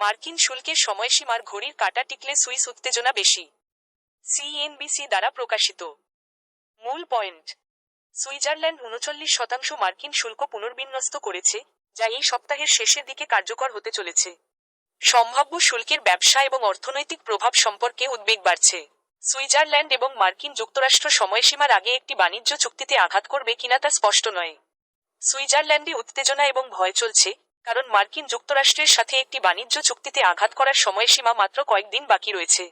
মার্কিন শুল্কের সময়সীমার ঘড়ির কাঁটা টিকলে সুইস উত্তেজনা বেশি। সিএনবিসি দ্বারা প্রকাশিত। মূল পয়েন্ট। সুইজারল্যান্ড উনচল্লিশ শতাংশ মার্কিন শুল্ক পুনর্বিন্যস্ত করেছে, যা এই সপ্তাহের শেষের দিকে কার্যকর হতে চলেছে। সম্ভাব্য শুল্কের ব্যবসা এবং অর্থনৈতিক প্রভাব সম্পর্কে উদ্বেগ বাড়ছে। সুইজারল্যান্ড এবং মার্কিন যুক্তরাষ্ট্র সময়সীমার আগে একটি বাণিজ্য চুক্তিতে আঘাত করবে কিনা তা স্পষ্ট নয়। সুইজারল্যান্ডে উত্তেজনা এবং ভয় চলছে কারণ মার্কিন যুক্তরাষ্ট্রের সাথে একটি বাণিজ্য চুক্তিতে আঘাত করার সময়সীমা মাত্র কয়েকদিন বাকি রয়েছে।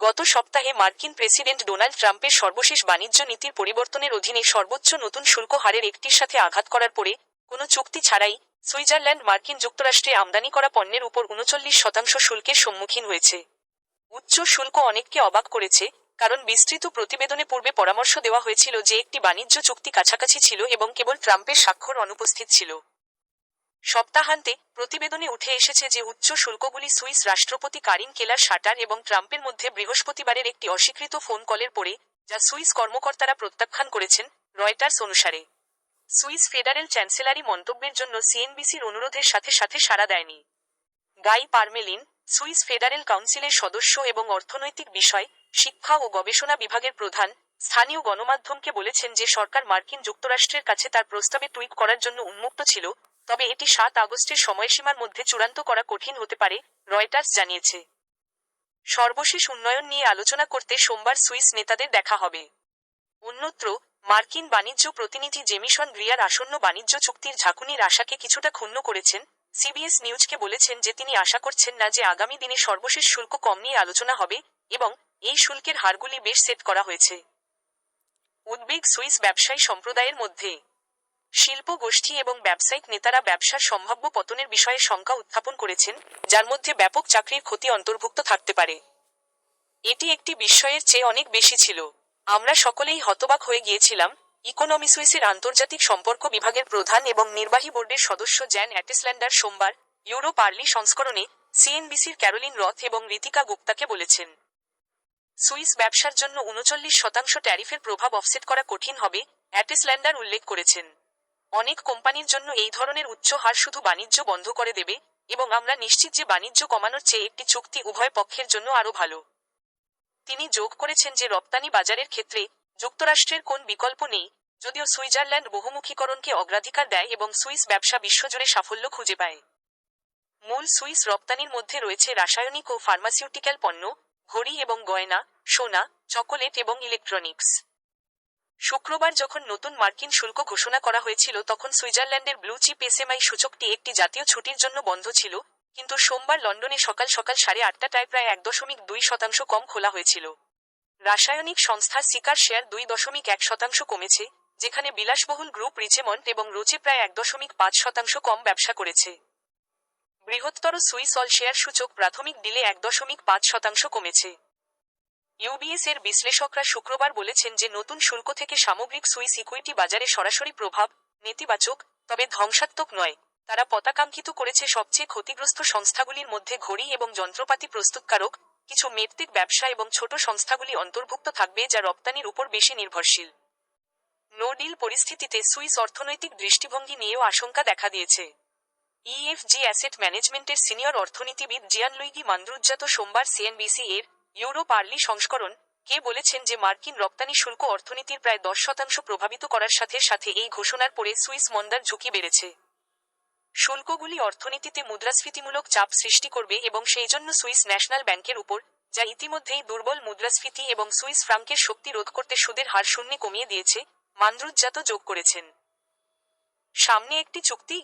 গত সপ্তাহে মার্কিন প্রেসিডেন্ট ডোনাল্ড ট্রাম্পের সর্বশেষ বাণিজ্য নীতির পরিবর্তনের অধীনে সর্বোচ্চ নতুন শুল্ক হারের একটির সাথে আঘাত করার পরে কোনো চুক্তি ছাড়াই সুইজারল্যান্ড মার্কিন যুক্তরাষ্ট্রে আমদানি করা পণ্যের উপর উনচল্লিশ শতাংশ শুল্কের সম্মুখীন হয়েছে। উচ্চ শুল্ক অনেককে অবাক করেছে, কারণ বিস্তৃত প্রতিবেদনে পূর্বে পরামর্শ দেওয়া হয়েছিল যে একটি বাণিজ্য চুক্তি কাছাকাছি ছিল এবং কেবল ট্রাম্পের স্বাক্ষর অনুপস্থিত ছিল। সপ্তাহান্তে প্রতিবেদনে উঠে এসেছে যে উচ্চ শুল্কগুলি সুইস রাষ্ট্রপতি কারিন কেলার শাটার এবং ট্রাম্পের মধ্যে বৃহস্পতিবারের একটি অস্বীকৃত ফোন কলের পরে, যা সুইস কর্মকর্তারা প্রত্যাখ্যান করেছেন রয়টার্স অনুসারে। সুইস ফেডারেল চ্যান্সেলারি মন্তব্যের জন্য সিএনবিসির অনুরোধের সাথে সাথে সাড়া দেয়নি। গাই পারমেলিন, সুইস ফেডারেল কাউন্সিলের সদস্য এবং অর্থনৈতিক বিষয়, শিক্ষা ও গবেষণা বিভাগের প্রধান, স্থানীয় গণমাধ্যমকে বলেছেন যে সরকার মার্কিন যুক্তরাষ্ট্রের কাছে তার প্রস্তাবে টুইট করার জন্য উন্মুক্ত ছিল তবে এটি সাত আগস্টের সময়সীমার মধ্যে চূড়ান্ত করা কঠিন হতে পারে, রয়টার্স জানিয়েছে। সর্বশেষ উন্নয়ন নিয়ে আলোচনা করতে সোমবার সুইস নেতাদের দেখা হবে। অন্যত্র, মার্কিন বাণিজ্য প্রতিনিধি জেমিসন গ্রিয়ার আসন্ন বাণিজ্য চুক্তির ঝাঁকুনির আশাকে কিছুটা ক্ষুণ্ণ করেছেন। সিবিএস নিউজকে বলেছেন যে তিনি আশা করছেন না যে আগামী দিনে সর্বশেষ শুল্ক কম নিয়ে আলোচনা হবে এবং এই শুল্কের হারগুলি বেশ সেট করা হয়েছে। উদ্বেগ সুইস ব্যবসায়ী সম্প্রদায়ের মধ্যে শিল্প, গোষ্ঠী এবং ব্যবসায়িক নেতারা ব্যবসার সম্ভাব্য পতনের বিষয়ে শঙ্কা উত্থাপন করেছেন, যার মধ্যে ব্যাপক চাকরির ক্ষতি অন্তর্ভুক্ত থাকতে পারে। এটি একটি বিস্ময়ের চেয়ে অনেক বেশি ছিল। আমরা সকলেই হতবাক হয়ে গিয়েছিলাম ইকোনমি সুইসের আন্তর্জাতিক সম্পর্ক বিভাগের প্রধান এবং নির্বাহী বোর্ডের সদস্য জ্যান অ্যাটিসল্যান্ডার সোমবার ইউরো পার্লি সংস্করণে সিএনবিসির ক্যারোলিন রথ এবং রিতিকা গুপ্তাকে বলেছেন, সুইস ব্যবসার জন্য উনচল্লিশ শতাংশ ট্যারিফের প্রভাব অফসেট করা কঠিন হবে, অ্যাটিসল্যান্ডার উল্লেখ করেছেন। অনেক কোম্পানির জন্য এই ধরনের উচ্চ হার শুধু বাণিজ্য বন্ধ করে দেবে এবং আমরা নিশ্চিত যে বাণিজ্য কমানোর চেয়ে একটি চুক্তি উভয় পক্ষের জন্য আরও ভালো। তিনি যোগ করেছেন যে রপ্তানি বাজারের ক্ষেত্রে যুক্তরাষ্ট্রের কোন বিকল্প নেই, যদিও সুইজারল্যান্ড বহুমুখীকরণকে অগ্রাধিকার দেয় এবং সুইস ব্যবসা বিশ্বজুড়ে সাফল্য খুঁজে পায়। মূল সুইস রপ্তানির মধ্যে রয়েছে রাসায়নিক ও ফার্মাসিউটিক্যাল পণ্য, ঘড়ি এবং গয়না, সোনা, চকোলেট এবং ইলেকট্রনিক্স। শুক্রবার যখন নতুন মার্কিন শুল্ক ঘোষণা করা হয়েছিল, তখন সুইজারল্যান্ডের ব্লু চিপ এসএমআই সূচকটি একটি জাতীয় ছুটির জন্য বন্ধ ছিল, কিন্তু সোমবার লন্ডনে সকাল সকাল সাড়ে আটটাটায় প্রায় এক দশমিক দুই শতাংশ কম খোলা হয়েছিল। রাসায়নিক সংস্থার সিকার শেয়ার দুই দশমিক এক শতাংশ কমেছে, যেখানে বিলাসবহুল গ্রুপ রিচেমন্ট এবং রোচে প্রায় এক দশমিক পাঁচ শতাংশ কম ব্যবসা করেছে। বৃহত্তর সুইস অল শেয়ার সূচক প্রাথমিক দিলে এক দশমিক পাঁচ শতাংশ কমেছে। ইউবিএস এর বিশ্লেষকরা শুক্রবার বলেছেন যে নতুন শুল্ক থেকে সামগ্রিক সুইস ইকুইটি বাজারে সরাসরি প্রভাব নেতিবাচক, তবে ধ্বংসাত্মক নয়। তারা পতাকাঙ্ক্ষিত করেছে সবচেয়ে ক্ষতিগ্রস্ত সংস্থাগুলির মধ্যে ঘড়ি এবং যন্ত্রপাতি প্রস্তুতকারক, কিছু মেট্রিক ব্যবসা এবং ছোট সংস্থাগুলি অন্তর্ভুক্ত থাকবে যা রপ্তানির উপর বেশি নির্ভরশীল। নো ডিল পরিস্থিতিতে সুইস অর্থনৈতিক দৃষ্টিভঙ্গি নিয়েও আশঙ্কা দেখা দিয়েছে। ইএফজি অ্যাসেট ম্যানেজমেন্টের সিনিয়র অর্থনীতিবিদ জিয়ান লুইগি মান্দ্রুজ্জাত সোমবার সিএনবিসি এর ইউরো পার্লি সংস্করণ, কে বলেছেন যে মার্কিন রপ্তানি শুল্ক অর্থনীতির প্রায় দশ শতাংশ প্রভাবিত করার সাথে সাথে এই ঘোষণার পরে সুইস মন্দার ঝুঁকি বেড়েছে। শুল্কগুলি অর্থনীতিতে মুদ্রাস্ফীতিমূলক চাপ সৃষ্টি করবে এবং সেই জন্য সুইস ন্যাশনাল ব্যাংকের উপর, যা ইতিমধ্যেই দুর্বল মুদ্রাস্ফীতি এবং সুইস ফ্রাঙ্কের শক্তি রোধ করতে সুদের হার শূন্যে কমিয়ে দিয়েছে মান্দ্রুজ্জাত যোগ করেছেন। সামনে একটি চুক্তি?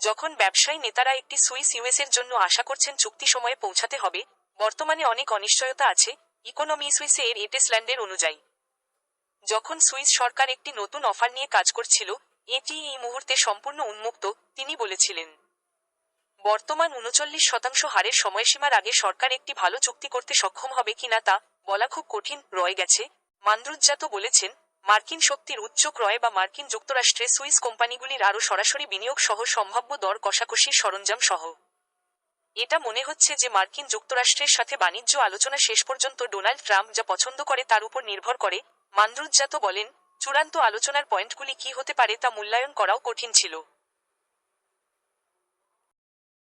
যখন ব্যবসায়ী নেতারা একটি সুইস ইউএসের জন্য আশা করছেন চুক্তি সময়ে পৌঁছাতে হবে বর্তমানে অনেক অনিশ্চয়তা আছে ইকোনমি সুইসে এর এটেসল্যান্ডের অনুযায়ী। যখন সুইস সরকার একটি নতুন অফার নিয়ে কাজ করছিল, এটি এই মুহূর্তে সম্পূর্ণ উন্মুক্ত, তিনি বলেছিলেন। বর্তমান উনচল্লিশ শতাংশ হারের সময়সীমার আগে সরকার একটি ভালো চুক্তি করতে সক্ষম হবে কিনা তা বলা খুব কঠিন রয়ে গেছে। মান্দ্রুজ্জাত বলেছেন, মার্কিন শক্তির উচ্চ ক্রয় বা মার্কিন যুক্তরাষ্ট্রে সুইস কোম্পানিগুলির আরও সরাসরি বিনিয়োগ সহ সম্ভাব্য দর কষাকষির সরঞ্জাম সহ। এটা মনে হচ্ছে যে মার্কিন যুক্তরাষ্ট্রের সাথে বাণিজ্য আলোচনা শেষ পর্যন্ত ডোনাল্ড ট্রাম্প যা পছন্দ করে তার উপর নির্ভর করে। মান্দ্রুজ্জাত বলেন, চূড়ান্ত আলোচনার পয়েন্টগুলি কি হতে পারে তা মূল্যায়ন করাও কঠিন ছিল।